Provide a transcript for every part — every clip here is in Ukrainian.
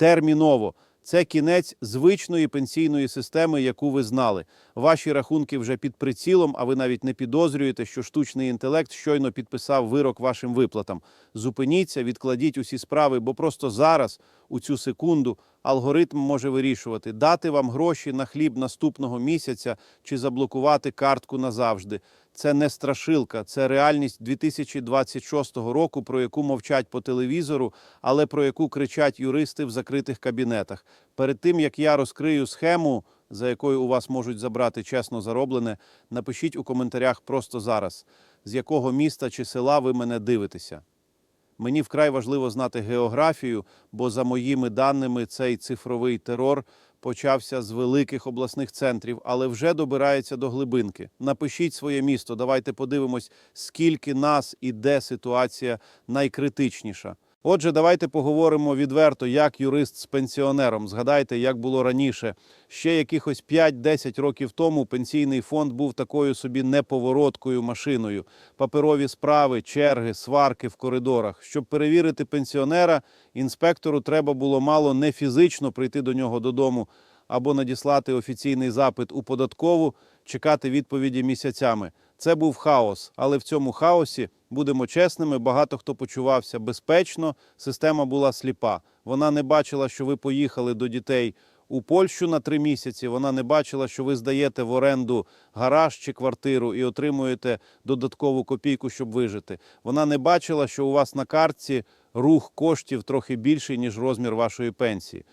терміново. Це кінець звичної пенсійної системи, яку ви знали. Ваші рахунки вже під прицілом, а ви навіть не підозрюєте, що штучний інтелект щойно підписав вирок вашим виплатам. Зупиніться, відкладіть усі справи, бо просто зараз, у цю секунду, алгоритм може вирішувати, дати вам гроші на хліб наступного місяця чи заблокувати картку назавжди. Це не страшилка, це реальність 2026 року, про яку мовчать по телевізору, але про яку кричать юристи в закритих кабінетах. Перед тим як я розкрию схему, за якою у вас можуть забрати чесно зароблене, напишіть у коментарях просто зараз, з якого міста чи села ви мене дивитеся. Мені вкрай важливо знати географію, бо за моїми даними цей цифровий терор почався з великих обласних центрів, але вже добирається до глибинки. Напишіть своє місто. Давайте подивимось, скільки нас і де ситуація найкритичніша. Отже, давайте поговоримо відверто, як юрист з пенсіонером. Згадайте, як було раніше. Ще якихось 5-10 років тому пенсійний фонд був такою собі неповороткою машиною. Паперові справи, черги, сварки в коридорах. Щоб перевірити пенсіонера, інспектору треба було мало не фізично прийти до нього додому або надіслати офіційний запит у податкову, чекати відповіді місяцями. Це був хаос, але в цьому хаосі, будемо чесними, багато хто почувався безпечно. Система була сліпа. Вона не бачила, що ви поїхали до дітей у Польщу на три місяці. Вона не бачила, що ви здаєте в оренду гараж чи квартиру і отримуєте додаткову копійку, щоб вижити. Вона не бачила, що у вас на картці рух коштів трохи більший, ніж розмір вашої пенсії.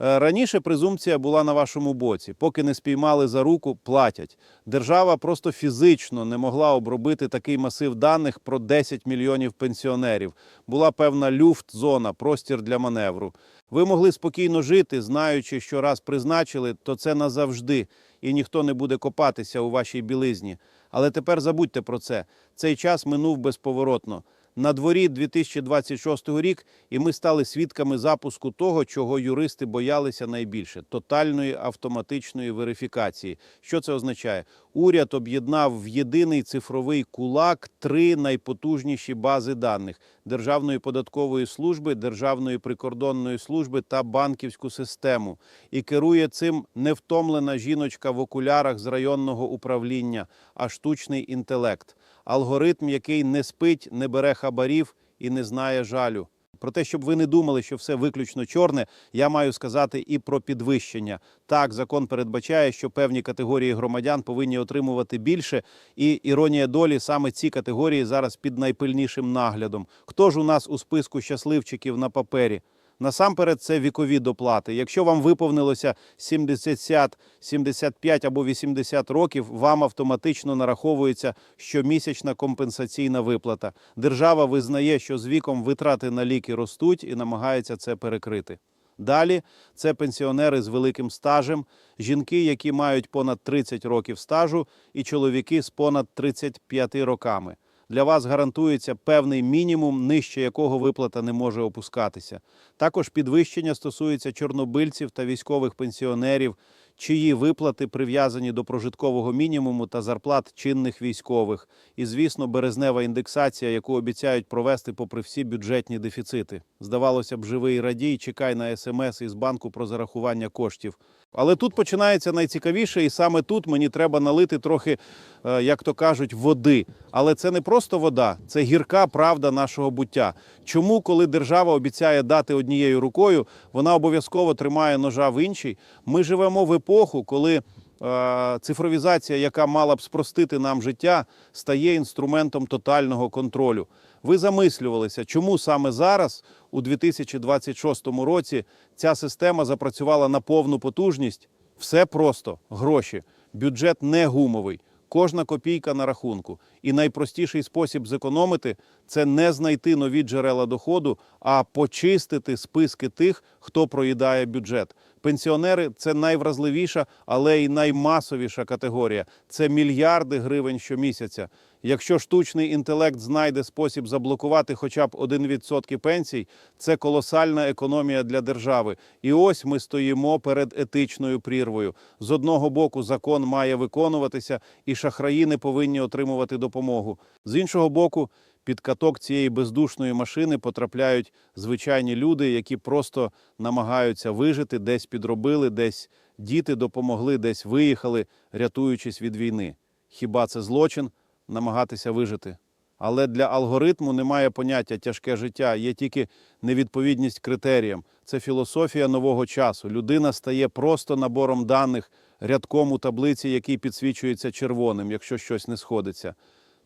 Е, Раніше презумпція була на вашому боці. Поки не спіймали за руку, платять. Держава просто фізично не могла обробити такий масив даних про 10 мільйонів пенсіонерів. Була певна люфт-зона, простір для маневру. Ви могли спокійно жити, знаючи, що раз призначили, то це назавжди, і ніхто не буде копатися у вашій білизні. Але тепер забудьте про це. Цей час минув безповоротно. На дворі 2026 рік, і ми стали свідками запуску того, чого юристи боялися найбільше тотальної автоматичної верифікації. Що це означає? Уряд об'єднав в єдиний цифровий кулак три найпотужніші бази даних Державної податкової служби, Державної прикордонної служби та банківську систему. І керує цим не втомлена жіночка в окулярах з районного управління, а штучний інтелект алгоритм, який не спить, не бере хабарів і не знає жалю. Про те, щоб ви не думали, що все виключно чорне, я маю сказати і про підвищення. Так, закон передбачає, що певні категорії громадян повинні отримувати більше, і іронія долі саме ці категорії зараз під найпильнішим наглядом. Хто ж у нас у списку щасливчиків на папері? Насамперед, це вікові доплати. Якщо вам виповнилося 70, 75 або 80 років, вам автоматично нараховується щомісячна компенсаційна виплата. Держава визнає, що з віком витрати на ліки ростуть і намагається це перекрити. Далі це пенсіонери з великим стажем, жінки, які мають понад 30 років стажу, і чоловіки з понад 35 роками. Для вас гарантується певний мінімум, нижче якого виплата не може опускатися. Також підвищення стосується чорнобильців та військових пенсіонерів, чиї виплати прив'язані до прожиткового мінімуму та зарплат чинних військових. І, звісно, березнева індексація, яку обіцяють провести попри всі бюджетні дефіцити. Здавалося б, живий радій, чекай на смс із банку про зарахування коштів. Але тут починається найцікавіше, і саме тут мені треба налити трохи, е, як то кажуть, води. Але це не просто вода, це гірка правда нашого буття. Чому, коли держава обіцяє дати однією рукою, вона обов'язково тримає ножа в іншій? Ми живемо в епоху, коли е, цифровізація, яка мала б спростити нам життя, стає інструментом тотального контролю. Ви замислювалися, чому саме зараз, у 2026 році, ця система запрацювала на повну потужність? Все просто гроші. Бюджет не гумовий. Кожна копійка на рахунку. І найпростіший спосіб зекономити це не знайти нові джерела доходу, а почистити списки тих, хто проїдає бюджет. Пенсіонери це найвразливіша, але й наймасовіша категорія. Це мільярди гривень щомісяця. Якщо штучний інтелект знайде спосіб заблокувати хоча б 1% пенсій, це колосальна економія для держави. І ось ми стоїмо перед етичною прірвою. З одного боку, закон має виконуватися, і шахраї не повинні отримувати допомогу. Допомогу. З іншого боку, під каток цієї бездушної машини потрапляють звичайні люди, які просто намагаються вижити, десь підробили, десь діти допомогли, десь виїхали, рятуючись від війни. Хіба це злочин намагатися вижити? Але для алгоритму немає поняття тяжке життя, є тільки невідповідність критеріям. Це філософія нового часу. Людина стає просто набором даних, рядком у таблиці, який підсвічується червоним, якщо щось не сходиться.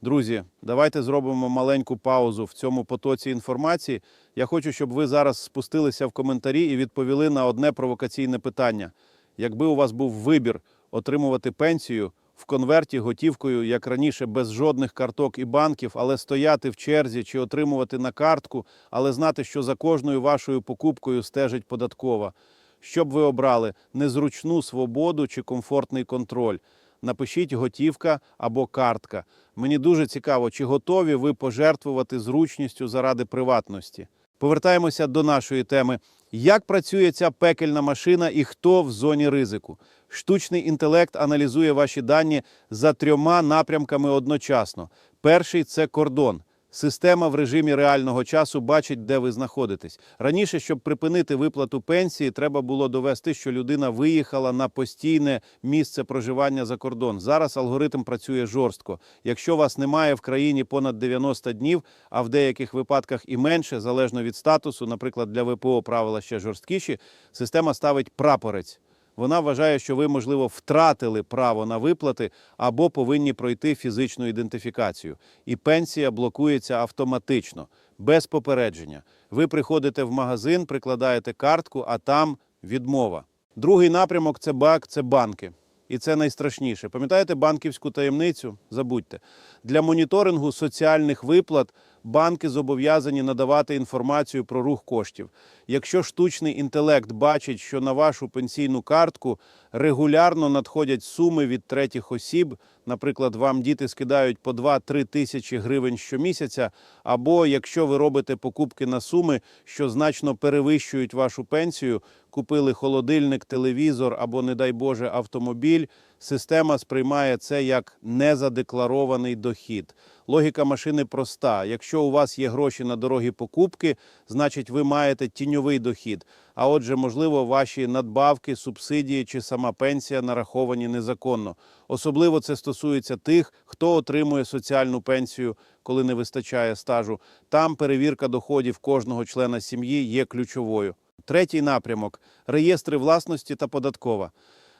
Друзі, давайте зробимо маленьку паузу в цьому потоці інформації. Я хочу, щоб ви зараз спустилися в коментарі і відповіли на одне провокаційне питання. Якби у вас був вибір отримувати пенсію в конверті готівкою, як раніше, без жодних карток і банків, але стояти в черзі чи отримувати на картку, але знати, що за кожною вашою покупкою стежить податкова. Що б ви обрали незручну свободу чи комфортний контроль? Напишіть готівка або картка. Мені дуже цікаво, чи готові ви пожертвувати зручністю заради приватності. Повертаємося до нашої теми. Як працює ця пекельна машина і хто в зоні ризику? Штучний інтелект аналізує ваші дані за трьома напрямками одночасно. Перший це кордон. Система в режимі реального часу бачить, де ви знаходитесь. Раніше, щоб припинити виплату пенсії, треба було довести, що людина виїхала на постійне місце проживання за кордон. Зараз алгоритм працює жорстко. Якщо вас немає в країні понад 90 днів, а в деяких випадках і менше, залежно від статусу, наприклад, для ВПО правила ще жорсткіші, система ставить прапорець. Вона вважає, що ви, можливо, втратили право на виплати або повинні пройти фізичну ідентифікацію. І пенсія блокується автоматично, без попередження. Ви приходите в магазин, прикладаєте картку, а там відмова. Другий напрямок це бак, це банки. І це найстрашніше. Пам'ятаєте банківську таємницю? Забудьте. Для моніторингу соціальних виплат банки зобов'язані надавати інформацію про рух коштів. Якщо штучний інтелект бачить, що на вашу пенсійну картку регулярно надходять суми від третіх осіб, наприклад, вам діти скидають по 2-3 тисячі гривень щомісяця, або якщо ви робите покупки на суми, що значно перевищують вашу пенсію, купили холодильник, телевізор або, не дай Боже, автомобіль, система сприймає це як незадекларований дохід. Логіка машини проста. Якщо у вас є гроші на дорогі покупки, значить ви маєте тіньовий дохід. А отже, можливо, ваші надбавки, субсидії чи сама пенсія нараховані незаконно. Особливо це стосується тих, хто отримує соціальну пенсію, коли не вистачає стажу. Там перевірка доходів кожного члена сім'ї є ключовою. Третій напрямок реєстри власності та податкова.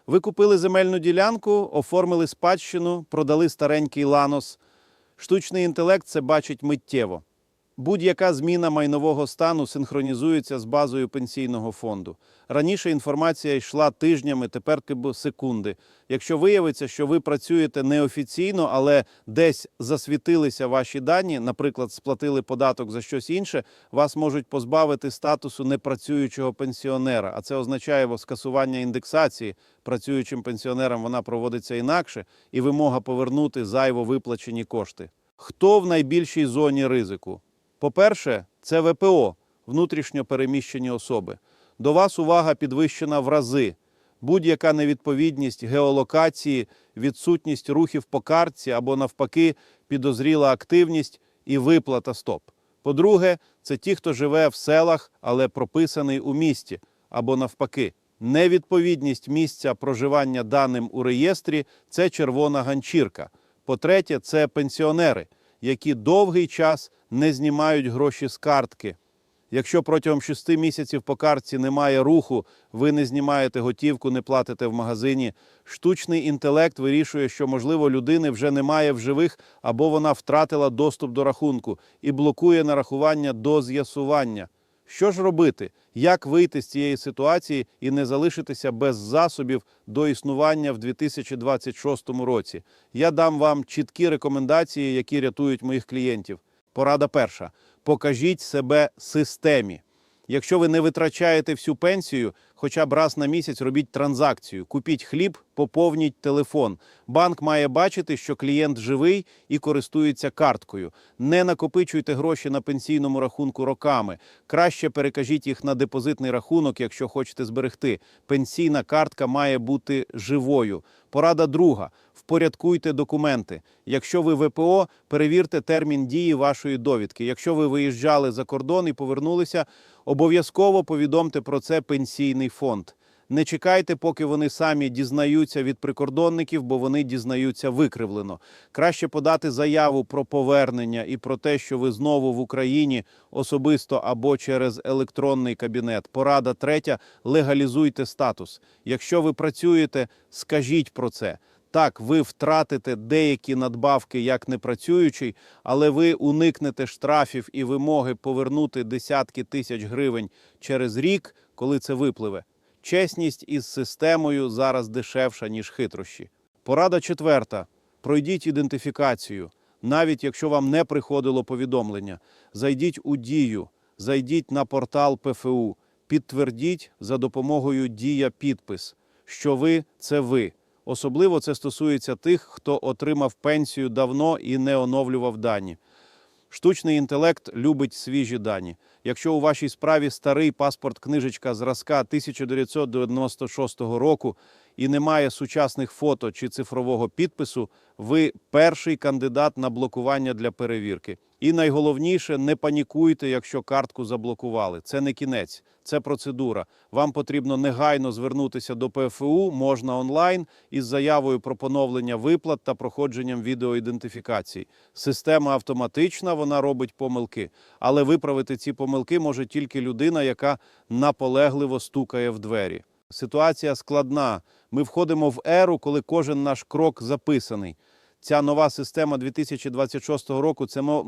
Ви купили земельну ділянку, оформили спадщину, продали старенький ланос. Штучний інтелект це бачить миттєво. Будь-яка зміна майнового стану синхронізується з базою пенсійного фонду. Раніше інформація йшла тижнями, тепер секунди. Якщо виявиться, що ви працюєте неофіційно, але десь засвітилися ваші дані, наприклад, сплатили податок за щось інше, вас можуть позбавити статусу непрацюючого пенсіонера. А це означає скасування індексації. Працюючим пенсіонерам вона проводиться інакше, і вимога повернути зайво виплачені кошти. Хто в найбільшій зоні ризику? По-перше, це ВПО внутрішньо переміщені особи. До вас увага підвищена в рази. Будь-яка невідповідність геолокації, відсутність рухів по картці або навпаки підозріла активність і виплата стоп. По-друге, це ті, хто живе в селах, але прописаний у місті, або навпаки. Невідповідність місця проживання даним у реєстрі це червона ганчірка. По-третє, це пенсіонери, які довгий час не знімають гроші з картки. Якщо протягом 6 місяців по картці немає руху, ви не знімаєте готівку, не платите в магазині. Штучний інтелект вирішує, що можливо людини вже немає в живих або вона втратила доступ до рахунку і блокує нарахування до з'ясування. Що ж робити? Як вийти з цієї ситуації і не залишитися без засобів до існування в 2026 році? Я дам вам чіткі рекомендації, які рятують моїх клієнтів. Порада перша: покажіть себе системі. Якщо ви не витрачаєте всю пенсію, хоча б раз на місяць робіть транзакцію. Купіть хліб, поповніть телефон. Банк має бачити, що клієнт живий і користується карткою. Не накопичуйте гроші на пенсійному рахунку роками. Краще перекажіть їх на депозитний рахунок, якщо хочете зберегти. Пенсійна картка має бути живою. Порада друга: впорядкуйте документи. Якщо ви ВПО, перевірте термін дії вашої довідки. Якщо ви виїжджали за кордон і повернулися, обов'язково повідомте про це пенсійний фонд. Не чекайте, поки вони самі дізнаються від прикордонників, бо вони дізнаються викривлено. Краще подати заяву про повернення і про те, що ви знову в Україні особисто або через електронний кабінет. Порада третя: легалізуйте статус. Якщо ви працюєте, скажіть про це. Так, ви втратите деякі надбавки як непрацюючий, але ви уникнете штрафів і вимоги повернути десятки тисяч гривень через рік, коли це випливе. Чесність із системою зараз дешевша, ніж хитрощі. Порада четверта: пройдіть ідентифікацію. Навіть якщо вам не приходило повідомлення, зайдіть у дію, зайдіть на портал ПФУ, підтвердіть за допомогою Дія підпис, що ви це ви. Особливо це стосується тих, хто отримав пенсію давно і не оновлював дані. Штучний інтелект любить свіжі дані. Якщо у вашій справі старий паспорт книжечка зразка 1996 року і немає сучасних фото чи цифрового підпису, ви перший кандидат на блокування для перевірки. І найголовніше, не панікуйте, якщо картку заблокували. Це не кінець, це процедура. Вам потрібно негайно звернутися до ПФУ, можна онлайн із заявою про поновлення виплат та проходженням відеоідентифікації. Система автоматична, вона робить помилки, але виправити ці помилки може тільки людина, яка наполегливо стукає в двері. Ситуація складна. Ми входимо в еру, коли кожен наш крок записаний. Ця нова система 2026 року це,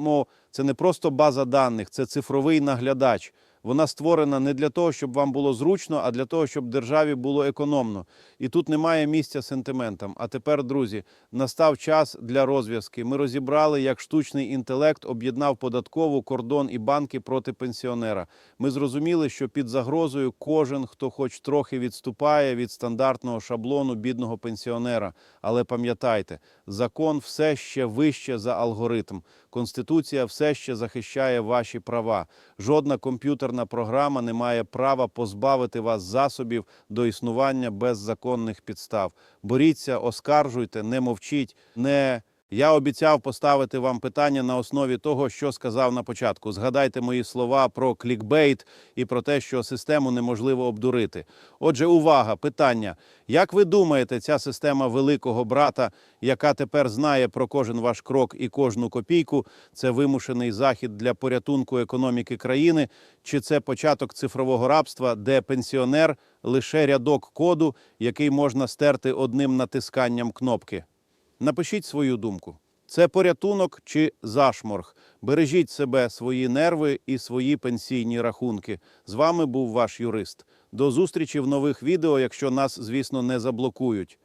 це не просто база даних, це цифровий наглядач. Вона створена не для того, щоб вам було зручно, а для того, щоб державі було економно. І тут немає місця сентиментам. А тепер, друзі, настав час для розв'язки. Ми розібрали, як штучний інтелект об'єднав податкову, кордон і банки проти пенсіонера. Ми зрозуміли, що під загрозою кожен, хто хоч трохи відступає від стандартного шаблону бідного пенсіонера. Але пам'ятайте, закон все ще вище за алгоритм. Конституція все ще захищає ваші права. Жодна комп'ютерна програма не має права позбавити вас засобів до існування без законних підстав. Боріться, оскаржуйте, не мовчіть, не. Я обіцяв поставити вам питання на основі того, що сказав на початку. Згадайте мої слова про клікбейт і про те, що систему неможливо обдурити. Отже, увага, питання: як ви думаєте, ця система великого брата, яка тепер знає про кожен ваш крок і кожну копійку, це вимушений захід для порятунку економіки країни, чи це початок цифрового рабства, де пенсіонер лише рядок коду, який можна стерти одним натисканням кнопки? Напишіть свою думку. Це порятунок чи зашморг. Бережіть себе, свої нерви і свої пенсійні рахунки. З вами був ваш юрист. До зустрічі в нових відео, якщо нас, звісно, не заблокують.